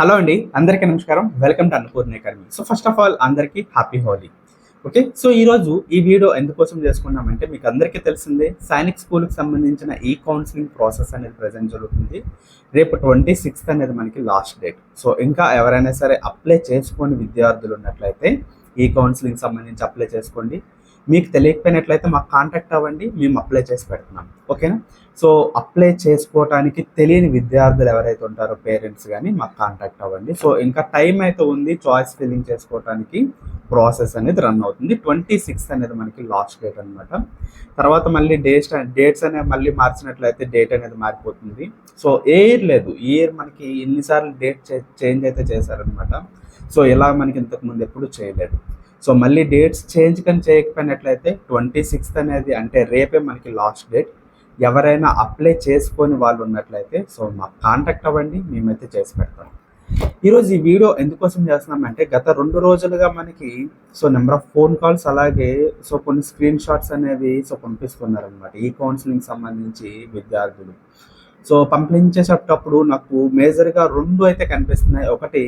Hello అండి అందరికీ నమస్కారం. Welcome to Annapurna academy. So first of all అందరికీ హ్యాపీ హోలీ ఓకే సో ఈరోజు ఈ వీడియో ఎందుకోసం చేసుకున్నామంటే మీకు అందరికీ తెలిసిందే సైనిక్ స్కూల్కి సంబంధించిన ఈ కౌన్సిలింగ్ ప్రాసెస్ అనేది ప్రజెంట్ జరుగుతుంది. రేపు ట్వంటీ సిక్స్త్ అనేది మనకి లాస్ట్ డేట్ సో ఇంకా ఎవరైనా సరే అప్లై చేసుకొని విద్యార్థులు ఉన్నట్లయితే ఈ కౌన్సిలింగ్ సంబంధించి అప్లై చేసుకోండి. మీకు తెలియకపోయినట్లయితే మాకు కాంటాక్ట్ అవ్వండి మేము అప్లై చేసి పెడుతున్నాం. ఓకేనా సో అప్లై చేసుకోవటానికి తెలియని విద్యార్థులు ఎవరైతే ఉంటారో పేరెంట్స్ కానీ మాకు కాంటాక్ట్ అవ్వండి. సో ఇంకా టైం అయితే ఉంది చాయిస్ ఫిల్లింగ్ చేసుకోవటానికి ప్రాసెస్ అనేది రన్ అవుతుంది. ట్వంటీ సిక్స్త్ అనేది మనకి లాస్ట్ డేట్ అనమాట తర్వాత మళ్ళీ డేట్స్ డేట్స్ అనేవి మళ్ళీ మార్చినట్లయితే డేట్ అనేది మారిపోతుంది. సో ఏ ఇయర్ లేదు. ఈ ఇయర్ మనకి ఎన్నిసార్లు డేట్ చేంజ్ అయితే చేశారనమాట సో ఇలా మనకి ఇంతకు ముందు ఎప్పుడు చేయలేదు. సో మళ్ళీ డేట్స్ చేంజ్ కానీ చేయకపోయినట్లయితే ట్వంటీ సిక్స్త్ అనేది అంటే రేపే మనకి లాస్ట్ డేట్. ఎవరైనా అప్లై చేసుకొని వాళ్ళు ఉన్నట్లయితే సో మాకు కాంటాక్ట్ అవ్వండి మేమైతే చేసి పెడతాం. ఈరోజు ఈ వీడియో ఎందుకోసం చేస్తున్నామంటే గత రెండు రోజులుగా మనకి so number of phone calls అలాగే సో కొన్ని స్క్రీన్ షాట్స్ అనేవి సో పంపిస్తున్నారనమాట ఈ కౌన్సిలింగ్ సంబంధించి విద్యార్థులు. సో పంపించేసేటప్పుడు నాకు మేజర్గా రెండు అయితే కనిపిస్తున్నాయి. ఒకటి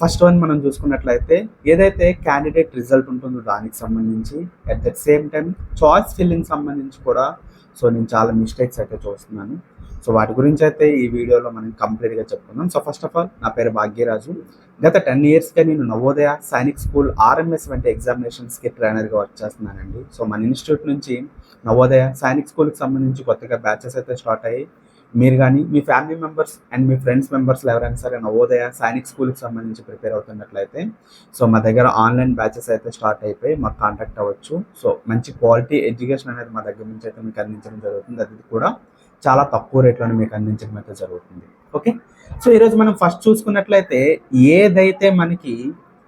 ఫస్ట్ వన్ మనం చూసుకున్నట్లయితే ఏదైతే క్యాండిడేట్ రిజల్ట్ ఉంటుందో దానికి సంబంధించి at the same time choice filling సంబంధించి కూడా సో నేను చాలా మిస్టేక్స్ అయితే చూస్తున్నాను. సో వాటి గురించి అయితే ఈ వీడియోలో మనం కంప్లీట్గా చెప్పుకుందాం. సో ఫస్ట్ ఆఫ్ ఆల్ నా పేరు భాగ్యరాజు. గత టెన్ ఇయర్స్గా నేను నవోదయ సైనిక్ స్కూల్ ఆర్ఎంఎస్ వంటి ఎగ్జామినేషన్స్కి ట్రైనర్గా వర్క్ చేస్తున్నానండి. సో మన ఇన్స్టిట్యూట్ నుంచి నవోదయ సైనిక్ స్కూల్కి సంబంధించి కొత్తగా బ్యాచెస్ అయితే స్టార్ట్ అయ్యాయి. మీరు కానీ మీ ఫ్యామిలీ మెంబర్స్ అండ్ మీ ఫ్రెండ్స్ మెంబర్స్లో ఎవరైనా సరే నవోదయ సైనిక్ స్కూల్కి సంబంధించి ప్రిపేర్ అవుతున్నట్లయితే సో మా దగ్గర ఆన్లైన్ బ్యాచెస్ అయితే స్టార్ట్ అయిపోయి మాకు కాంటాక్ట్ అవ్వచ్చు. సో మంచి క్వాలిటీ ఎడ్యుకేషన్ అనేది మా దగ్గర నుంచి అయితే మీకు అందించడం జరుగుతుంది. అది కూడా చాలా తక్కువ రేట్లోనే మీకు అందించడం అయితే జరుగుతుంది. ఓకే సో ఈరోజు మనం ఫస్ట్ చూసుకున్నట్లయితే ఏదైతే మనకి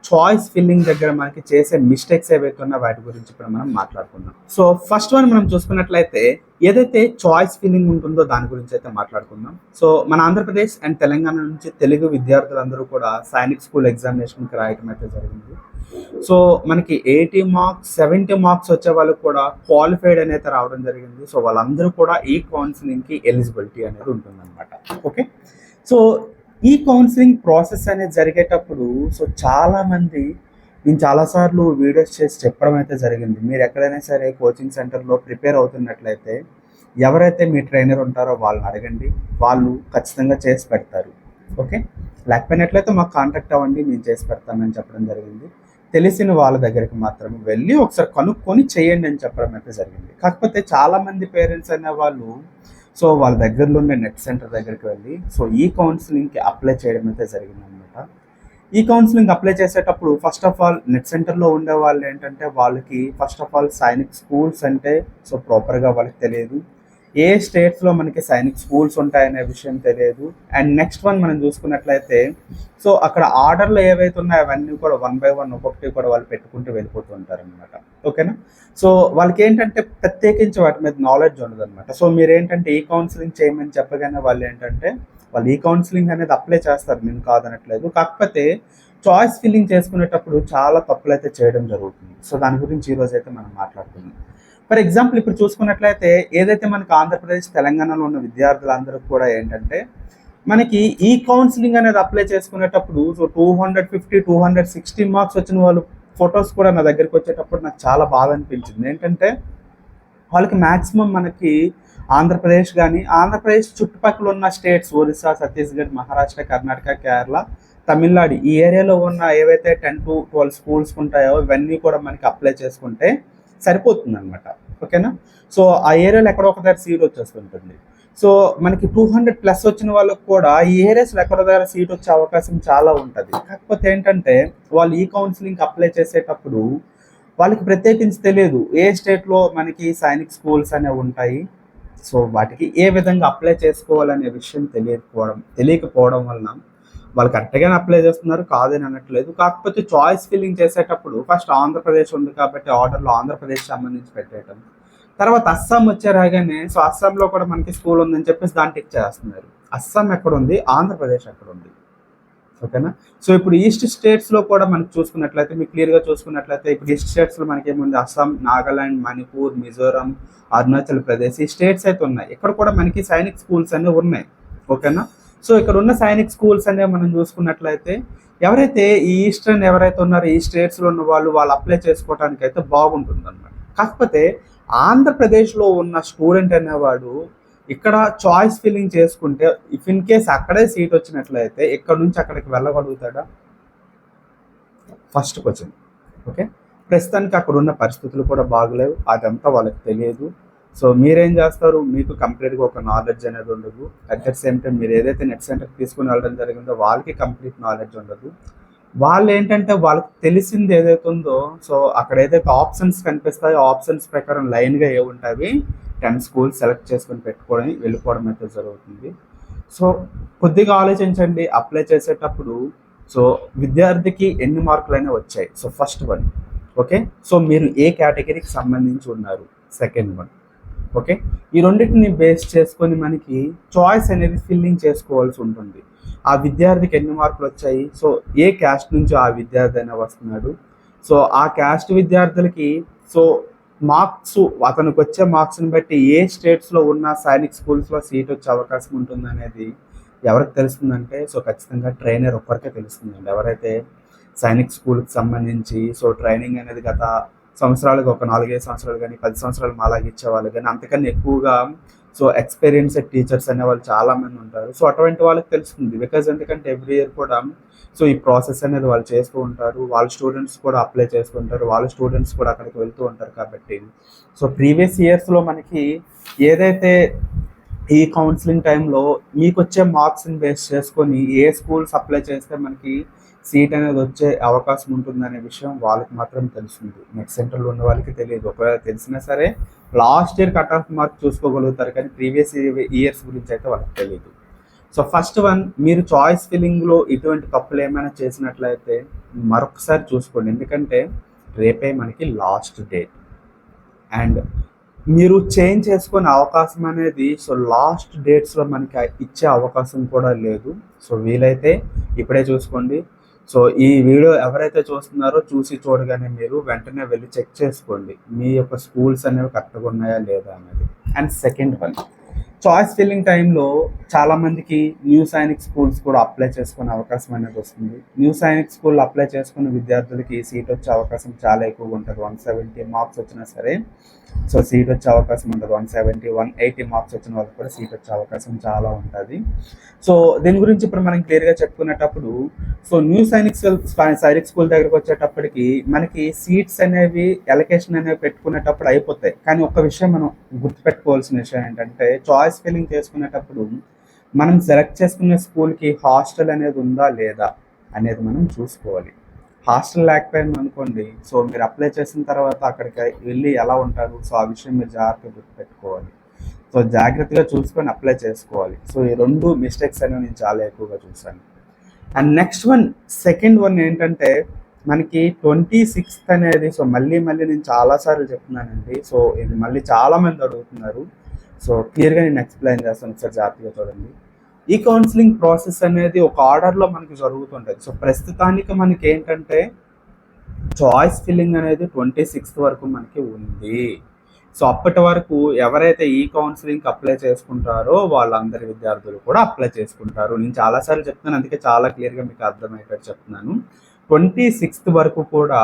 చాయిస్ ఫిల్లింగ్ దగ్గర మనకి చేసే మిస్టేక్స్ ఏవైతే ఉన్నా వాటి గురించి ఇప్పుడు మనం మాట్లాడుకుందాం. సో ఫస్ట్ వన్ మనం చూసుకున్నట్లయితే ఏదైతే చాయిస్ ఫిల్లింగ్ ఉంటుందో దాని గురించి అయితే మాట్లాడుకుందాం. సో మన ఆంధ్రప్రదేశ్ అండ్ తెలంగాణ నుంచి తెలుగు విద్యార్థులందరూ కూడా సైనిక్ స్కూల్ ఎగ్జామినేషన్కి రాయటం అయితే జరిగింది. సో మనకి ఎయిటీ మార్క్స్ సెవెంటీ మార్క్స్ వచ్చే వాళ్ళకి కూడా క్వాలిఫైడ్ అనేది రావడం జరిగింది. సో వాళ్ళందరూ కూడా ఈ కౌన్సిలింగ్కి ఎలిజిబిలిటీ అనేది ఉంటుందన్నమాట. ఓకే సో ఈ కౌన్సిలింగ్ ప్రాసెస్ అనేది జరిగేటప్పుడు సో చాలామంది నేను చాలాసార్లు వీడియోస్ చేసి చెప్పడం అయితే జరిగింది. మీరు ఎక్కడైనా సరే కోచింగ్ సెంటర్లో ప్రిపేర్ అవుతున్నట్లయితే ఎవరైతే మీ ట్రైనర్ ఉంటారో వాళ్ళని అడగండి. వాళ్ళు ఖచ్చితంగా చేసి పెడతారు. ఓకే లేకపోయినట్లయితే మాకు కాంటాక్ట్ అవ్వండి మేము చేసి పెడతామని చెప్పడం జరిగింది. తెలిసిన వాళ్ళ దగ్గరికి మాత్రమే వెళ్ళి ఒకసారి కనుక్కొని చేయండి అని చెప్పడం అయితే జరిగింది. కాకపోతే చాలామంది పేరెంట్స్ అనే వాళ్ళు సో వాళ్ళ దగ్గరలో ఉన్న నెట్ సెంటర్ దగ్గరికి వెళ్ళి సో ఈ కౌన్సిలింగ్కి అప్లై చేయడం అయితే జరిగిందనమాట. ఈ కౌన్సిలింగ్ అప్లై చేసేటప్పుడు ఫస్ట్ ఆఫ్ ఆల్ నెట్ సెంటర్లో ఉండే వాళ్ళు ఏంటంటే వాళ్ళకి first of all Sainik schools అంటే సో ప్రాపర్గా వాళ్ళకి తెలియదు. ఏ స్టేట్స్లో మనకి సైనిక్ స్కూల్స్ ఉంటాయనే విషయం తెలియదు. అండ్ నెక్స్ట్ వన్ మనం చూసుకున్నట్లయితే సో అక్కడ ఆర్డర్లు ఏవైతే ఉన్నాయో అవన్నీ కూడా వన్ బై వన్ ఒక్కొక్కటి కూడా వాళ్ళు పెట్టుకుంటూ వెళ్ళిపోతూ ఉంటారు అనమాట ఓకేనా సో వాళ్ళకి ఏంటంటే ప్రత్యేకించి వాటి మీద నాలెడ్జ్ ఉండదు అనమాట సో మీరు ఏంటంటే ఈ కౌన్సిలింగ్ చేయమని చెప్పగానే వాళ్ళు ఏంటంటే వాళ్ళు ఈ కౌన్సిలింగ్ అనేది అప్లై చేస్తారు. నేను కాదనట్లేదు. కాకపోతే చాయిస్ ఫిల్లింగ్ చేసుకునేటప్పుడు చాలా తప్పులు అయితే చేయడం జరుగుతుంది. సో దాని గురించి ఈరోజు అయితే మనం మాట్లాడుతున్నాం ఫర్ ఎగ్జాంపుల్ ఇప్పుడు చూసుకున్నట్లయితే ఏదైతే మనకి ఆంధ్రప్రదేశ్ తెలంగాణలో ఉన్న విద్యార్థులందరూ కూడా ఏంటంటే మనకి ఈ కౌన్సిలింగ్ అనేది అప్లై చేసుకునేటప్పుడు so two hundred fifty two hundred sixty marks వచ్చిన వాళ్ళు ఫొటోస్ కూడా నా దగ్గరికి వచ్చేటప్పుడు నాకు చాలా బాధ అనిపించింది. ఏంటంటే వాళ్ళకి మ్యాక్సిమం మనకి ఆంధ్రప్రదేశ్ కానీ ఆంధ్రప్రదేశ్ చుట్టుపక్కల ఉన్న స్టేట్స్ ఒరిస్సా ఛత్తీస్గఢ్ మహారాష్ట్ర కర్ణాటక కేరళ తమిళనాడు ఈ ఏరియాలో ఉన్న ఏవైతే టెన్ టు ట్వెల్వ్ స్కూల్స్ ఉంటాయో ఇవన్నీ కూడా మనకి అప్లై చేసుకుంటే సరిపోతుంది అనమాట ఓకేనా? సో ఆ ఏరియాలో ఎక్కడో ఒకసారి సీట్ వచ్చేస్తుంటుంది. సో మనకి టూ హండ్రెడ్ ప్లస్ వచ్చిన వాళ్ళకి కూడా ఈ ఏరియాస్లో ఎక్కడో దగ్గర సీట్ వచ్చే అవకాశం చాలా ఉంటుంది. కాకపోతే ఏంటంటే వాళ్ళు ఈ కౌన్సిలింగ్కి అప్లై చేసేటప్పుడు వాళ్ళకి ప్రత్యేకించి తెలియదు ఏ స్టేట్లో మనకి సైనిక్ స్కూల్స్ అనేవి ఉంటాయి. సో వాటికి ఏ విధంగా అప్లై చేసుకోవాలనే విషయం తెలియకపోవడం తెలియకపోవడం వలన వాళ్ళు కరెక్ట్గానే అప్లై చేస్తున్నారు కాదని అనట్లేదు. కాకపోతే చాయిస్ ఫిల్లింగ్ చేసేటప్పుడు ఫస్ట్ ఆంధ్రప్రదేశ్ ఉంది కాబట్టి ఆర్డర్లో ఆంధ్రప్రదేశ్ సంబంధించి పెట్టేయటం. తర్వాత అస్సాం వచ్చే రాగానే సో అస్సాంలో కూడా మనకి స్కూల్ ఉందని చెప్పేసి దాన్ని టిక్ చేస్తున్నారు. అస్సాం ఎక్కడ ఉంది ఆంధ్రప్రదేశ్ ఎక్కడ ఉంది ఓకేనా సో ఇప్పుడు ఈస్ట్ స్టేట్స్లో కూడా మనకి చూసుకున్నట్లయితే మీకు క్లియర్గా చూసుకున్నట్లయితే ఇప్పుడు ఈస్ట్ స్టేట్స్లో మనకి ఏముంది అస్సాం నాగాలాండ్ మణిపూర్ మిజోరం అరుణాచల్ ప్రదేశ్ ఈ స్టేట్స్ అయితే ఉన్నాయి. ఇక్కడ కూడా మనకి సైనిక్ స్కూల్స్ అనేవి ఉన్నాయి. ఓకేనా సో ఇక్కడ ఉన్న సైనిక్ స్కూల్స్ అనేవి మనం చూసుకున్నట్లయితే ఎవరైతే ఈ ఈస్టర్న్ ఎవరైతే ఉన్నారో ఈ స్టేట్స్లో ఉన్న వాళ్ళు వాళ్ళు అప్లై చేసుకోవడానికి అయితే బాగుంటుంది అనమాట కాకపోతే ఆంధ్రప్రదేశ్లో ఉన్న స్టూడెంట్ అనేవాడు ఇక్కడ చాయిస్ ఫిల్లింగ్ చేసుకుంటే ఇఫ్ ఇన్ కేస్ అక్కడే సీట్ వచ్చినట్లయితే ఇక్కడ నుంచి అక్కడికి వెళ్ళగలుగుతాడా? ఫస్ట్ క్వశ్చన్ ఓకే ప్రస్తుతానికి అక్కడ ఉన్న పరిస్థితులు కూడా బాగలేవు. అదంతా వాళ్ళకి తెలియదు. సో మీరేం చేస్తారు? మీకు కంప్లీట్గా ఒక నాలెడ్జ్ అనేది ఉండదు. అట్ ద సేమ్ టైం మీరు ఏదైతే నెట్ సెంటర్కి తీసుకుని వెళ్ళడం జరిగిందో వాళ్ళకి కంప్లీట్ నాలెడ్జ్ ఉండదు. వాళ్ళు ఏంటంటే వాళ్ళకి తెలిసింది ఏదైతే ఉందో సో అక్కడ ఏదైతే ఆప్షన్స్ కనిపిస్తాయో ఆప్షన్స్ ప్రకారం లైన్గా ఏ ఉంటాయి? టెన్ స్కూల్స్ సెలెక్ట్ చేసుకొని పెట్టుకోవడం వెళ్ళిపోవడం అయితే జరుగుతుంది. సో కొద్దిగా ఆలోచించండి. అప్లై చేసేటప్పుడు సో విద్యార్థికి ఎన్ని మార్కులు అయినా వచ్చాయి. So first one okay so మీరు ఏ కేటగిరీకి సంబంధించి ఉన్నారు? Second one okay? ఈ రెండింటిని బేస్ చేసుకొని మనకి చాయిస్ అనేది ఫిల్లింగ్ చేసుకోవాల్సి ఉంటుంది. ఆ విద్యార్థికి ఎన్ని మార్కులు వచ్చాయి? సో ఏ క్యాస్ట్ నుంచి ఆ విద్యార్థి అయినా వస్తున్నాడు. సో ఆ క్యాస్ట్ విద్యార్థులకి సో మార్క్స్ అతనికి వచ్చే మార్క్స్ని బట్టి ఏ స్టేట్స్లో ఉన్న సైనిక్ స్కూల్స్లో సీట్ వచ్చే అవకాశం ఉంటుంది అనేది ఎవరికి తెలుస్తుందంటే సో ఖచ్చితంగా ట్రైనర్ ఒక్కరికే తెలుస్తుందండి. ఎవరైతే సైనిక్ స్కూల్కి సంబంధించి సో ట్రైనింగ్ అనేది గత సంవత్సరాలకు ఒక నాలుగైదు సంవత్సరాలు కానీ పది సంవత్సరాలు మాలాగా ఇచ్చేవాళ్ళు కానీ అంతకన్నా ఎక్కువగా సో ఎక్స్పీరియన్స్డ్ టీచర్స్ అనే వాళ్ళు చాలా మంది ఉంటారు. సో అటువంటి వాళ్ళకి తెలుస్తుంది. బికాజ్ ఎందుకంటే ఎవ్రీ ఇయర్ కూడా సో ఈ ప్రాసెస్ అనేది వాళ్ళు చేస్తూ ఉంటారు. వాళ్ళ స్టూడెంట్స్ కూడా అప్లై చేసుకుంటారు వాళ్ళ స్టూడెంట్స్ కూడా అక్కడికి వెళ్తూ ఉంటారు కాబట్టి. సో ప్రీవియస్ ఇయర్స్లో మనకి ఏదైతే ఈ కౌన్సిలింగ్ టైంలో మీకు వచ్చే మార్క్స్ని బేస్ చేసుకొని ఏ స్కూల్స్ అప్లై చేస్తే మనకి సీట్ అనేది వచ్చే అవకాశం ఉంటుందనే విషయం వాళ్ళకి మాత్రం తెలుస్తుంది. నెక్స్ట్ సెంటర్లో ఉన్న వాళ్ళకి తెలియదు. ఒకవేళ తెలిసినా సరే last year cut off mark చూసుకోగలుగుతారు కానీ ప్రీవియస్ ఇయర్స్ గురించి అయితే వాళ్ళకి తెలియదు. సో ఫస్ట్ వన్ మీరు చాయిస్ ఫిల్లింగ్లో ఇటువంటి తప్పులు ఏమైనా చేసినట్లయితే మరొకసారి చూసుకోండి. ఎందుకంటే రేపే మనకి లాస్ట్ డేట్ అండ్ మీరు చేంజ్ చేసుకునే అవకాశం అనేది సో లాస్ట్ డేట్స్లో మనకి ఇచ్చే అవకాశం కూడా లేదు. సో వీలైతే ఇప్పుడే చూసుకోండి. సో ఈ వీడియో ఎవరైతే చూస్తున్నారో చూసి చూడగానే మీరు వెంటనే వెళ్ళి చెక్ చేసుకోండి. మీ యొక్క స్కూల్స్ అనేవి కరెక్ట్గా ఉన్నాయా లేదా అనేది. And second one. Choice filling టైంలో చాలా మందికి న్యూ సైనిక్ స్కూల్స్ కూడా అప్లై చేసుకునే అవకాశం అనేది వస్తుంది. న్యూ సైనిక్ స్కూల్ అప్లై చేసుకున్న విద్యార్థులకి సీట్ వచ్చే అవకాశం చాలా ఎక్కువగా ఉంటుంది. వన్ సెవెంటీ మార్క్స్ వచ్చినా సరే సో సీట్ వచ్చే అవకాశం ఉంటుంది one seventy one eighty marks వచ్చిన వాళ్ళకి కూడా సీట్ వచ్చే అవకాశం చాలా ఉంటుంది. సో దీని గురించి ఇప్పుడు మనం క్లియర్గా చెప్పుకునేటప్పుడు so new Sainik Sainik school దగ్గరకు వచ్చేటప్పటికి మనకి సీట్స్ అనేవి ఎలకేషన్ అనేవి పెట్టుకునేటప్పుడు అయిపోతాయి. కానీ ఒక విషయం మనం గుర్తుపెట్టుకోవాల్సిన విషయం ఏంటంటే చాయిస్ ఫిల్లింగ్ చేసుకునేటప్పుడు మనం సెలెక్ట్ చేసుకునే స్కూల్కి హాస్టల్ అనేది ఉందా లేదా అనేది మనం చూసుకోవాలి. హాస్టల్ లేకపోయింది అనుకోండి సో మీరు అప్లై చేసిన తర్వాత అక్కడికి వెళ్ళి ఎలా ఉంటారు? సో ఆ విషయం మీరు జాగ్రత్తగా గుర్తుపెట్టుకోవాలి. సో జాగ్రత్తగా చూసుకొని అప్లై చేసుకోవాలి. సో ఈ రెండు మిస్టేక్స్ అనేవి నేను చాలా ఎక్కువగా చూసాను and next one second one ఏంటంటే మనకి ట్వంటీ సిక్స్త్ అనేది సో మళ్ళీ మళ్ళీ నేను చాలాసార్లు చెప్తున్నానండి. సో ఇది మళ్ళీ చాలామంది అడుగుతున్నారు. సో క్లియర్గా నేను ఎక్స్ప్లెయిన్ చేస్తాను ఒకసారి జాగ్రత్తగా చూడండి. ఈ కౌన్సిలింగ్ ప్రాసెస్ అనేది ఒక ఆర్డర్లో మనకి జరుగుతుంటుంది. సో ప్రస్తుతానికి మనకి ఏంటంటే చాయిస్ ఫిల్లింగ్ అనేది ట్వంటీ సిక్స్త్ వరకు మనకి ఉంది. సో అప్పటి వరకు ఎవరైతే ఈ కౌన్సిలింగ్కి అప్లై చేసుకుంటారో వాళ్ళందరి విద్యార్థులు కూడా అప్లై చేసుకుంటారు. నేను చాలాసార్లు చెప్తున్నాను అందుకే చాలా క్లియర్గా మీకు అర్థమయ్యేటట్టు చెప్తున్నాను. ట్వంటీ సిక్స్త్ వరకు కూడా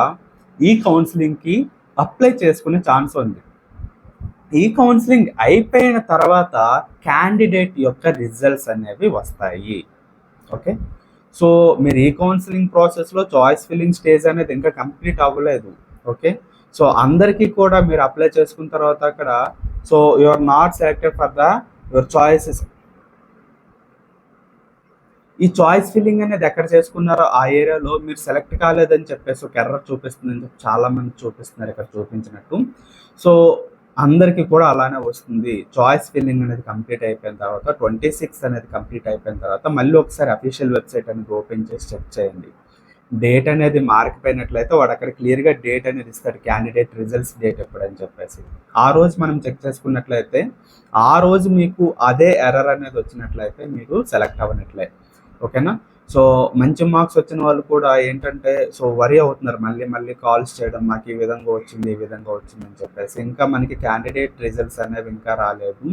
ఈ కౌన్సిలింగ్కి అప్లై చేసుకునే ఛాన్స్ ఉంది. ఈ కౌన్సిలింగ్ అయిపోయిన తర్వాత క్యాండిడేట్ యొక్క రిజల్ట్స్ అనేవి వస్తాయి. ఓకే? సో మీరు ఈ కౌన్సిలింగ్ ప్రాసెస్లో చాయిస్ ఫిల్లింగ్ స్టేజ్ అనేది ఇంకా కంప్లీట్ అవ్వలేదు. ఓకే? సో అందరికీ కూడా మీరు అప్లై చేసుకున్న తర్వాత అక్కడ so you are not selected for the your choices. ఈ చాయిస్ ఫిల్లింగ్ అనేది ఎక్కడ చేసుకున్నారో ఆ ఏరియాలో మీరు సెలెక్ట్ కాలేదని చెప్పేసి ఒక ఎర్ర చూపిస్తుందని చెప్పి చాలా మంది చూపిస్తున్నారు ఇక్కడ చూపించినట్టు. సో అందరికీ కూడా అలానే వస్తుంది. చాయిస్ ఫిల్లింగ్ అనేది కంప్లీట్ అయిపోయిన తర్వాత ట్వంటీ సిక్స్ అనేది కంప్లీట్ అయిపోయిన తర్వాత మళ్ళీ ఒకసారి అఫీషియల్ వెబ్సైట్ అనేది ఓపెన్ చేసి చెక్ చేయండి. డేట్ అనేది మారిపోయినట్లయితే వాడు అక్కడ క్లియర్గా డేట్ అనేది ఇస్తాడు. క్యాండిడేట్ రిజల్ట్స్ డేట్ ఎప్పుడని చెప్పేసి. ఆ రోజు మనం చెక్ చేసుకున్నట్లయితే ఆ రోజు మీకు అదే ఎర్రర్ అనేది వచ్చినట్లయితే మీరు సెలెక్ట్ అవ్వనట్లే. ఓకేనా సో మంచి మార్క్స్ వచ్చిన వాళ్ళు కూడా ఏంటంటే సో వరి అవుతున్నారు. మళ్ళీ మళ్ళీ కాల్స్ చేయడం మాకు ఈ విధంగా వచ్చింది ఈ విధంగా వచ్చింది అని చెప్పేసి. ఇంకా మనకి క్యాండిడేట్ రిజల్ట్స్ అనేవి ఇంకా రాలేదు.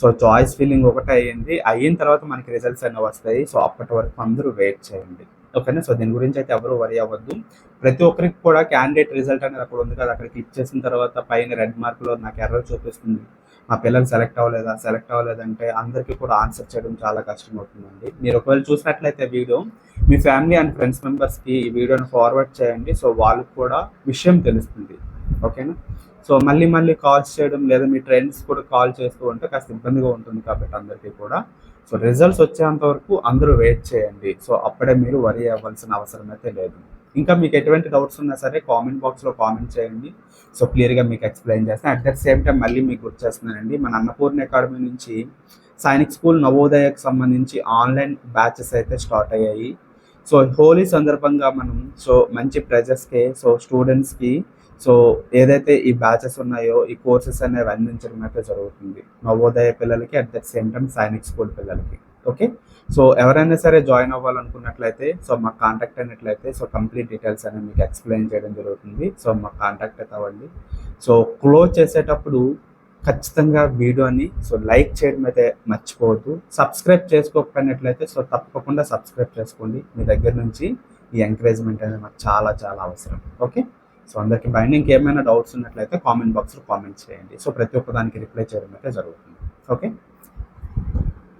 సో చాయిస్ ఫీలింగ్ ఒకటే అయ్యింది. అయిన తర్వాత మనకి రిజల్ట్స్ అనేవి వస్తాయి. సో అప్పటి వరకు అందరూ వెయిట్ చేయండి. ఓకేనా సో దీని గురించి అయితే ఎవరు వరి అవ్వద్దు. ప్రతి ఒక్కరికి కూడా క్యాండిడేట్ రిజల్ట్ అనేది అక్కడ ఉంది కదా. అక్కడికి ఇచ్చేసిన తర్వాత పైన రెడ్ మార్క్లో నాకు ఎర్రర్ చూపిస్తుంది. మా పిల్లలు సెలెక్ట్ అవ్వలేదా సెలెక్ట్ అవ్వలేదంటే అందరికీ కూడా ఆన్సర్ చేయడం చాలా కష్టం అవుతుందండి మీరు ఒకవేళ చూసినట్లయితే వీడియో మీ ఫ్యామిలీ అండ్ ఫ్రెండ్స్ మెంబర్స్కి ఈ వీడియోని ఫార్వర్డ్ చేయండి. సో వాళ్ళకి కూడా విషయం తెలుస్తుంది. ఓకేనా సో మళ్ళీ మళ్ళీ కాల్స్ చేయడం లేదా మీ ట్రెండ్స్ కూడా కాల్ చేస్తూ ఉంటే కాస్త ఇబ్బందిగా ఉంటుంది కాబట్టి అందరికీ కూడా. సో రిజల్ట్స్ వచ్చేంత వరకు అందరూ వెయిట్ చేయండి. సో అప్పుడే మీరు వరి అవ్వాల్సిన అవసరం అయితే లేదు. ఇంకా మీకు ఎటువంటి డౌట్స్ ఉన్నా సరే కామెంట్ బాక్స్లో కామెంట్ చేయండి. సో క్లియర్గా మీకు ఎక్స్ప్లెయిన్ చేస్తాను. అట్ ద సేమ్ టైం మళ్ళీ మీకు గుర్తు మన అన్నపూర్ణ అకాడమీ నుంచి సైనిక్ స్కూల్ నవోదయకు సంబంధించి ఆన్లైన్ బ్యాచెస్ అయితే స్టార్ట్ అయ్యాయి. సో హోలీ సందర్భంగా మనం సో మంచి ప్రైజెస్కి సో స్టూడెంట్స్కి సో ఏదైతే ఈ బ్యాచెస్ ఉన్నాయో ఈ కోర్సెస్ అనేవి అందించడం అయితే జరుగుతుంది. నవోదయ పిల్లలకి at the same time Sainik school పిల్లలకి. ఓకే సో ఎవరైనా సరే జాయిన్ అవ్వాలనుకున్నట్లయితే సో మాకు కాంటాక్ట్ అయినట్లయితే సో కంప్లీట్ డీటెయిల్స్ అనేవి మీకు ఎక్స్ప్లెయిన్ చేయడం జరుగుతుంది. సో మాకు కాంటాక్ట్ అయితే అవ్వండి. సో క్లోజ్ చేసేటప్పుడు ఖచ్చితంగా వీడియోని సో లైక్ చేయడం అయితే మర్చిపోవద్దు. సబ్స్క్రైబ్ చేసుకోకపోయినట్లయితే సో తప్పకుండా సబ్స్క్రైబ్ చేసుకోండి. మీ దగ్గర నుంచి ఈ ఎంకరేజ్మెంట్ అనేది మాకు చాలా చాలా అవసరం. ఓకే? సో అందరికీ బయట ఇంకేమైనా డౌట్స్ ఉన్నట్లయితే కామెంట్ బాక్స్లో కామెంట్ చేయండి. సో ప్రతి ఒక్క దానికి రిప్లై చేయడం అయితే జరుగుతుంది. ఓకే?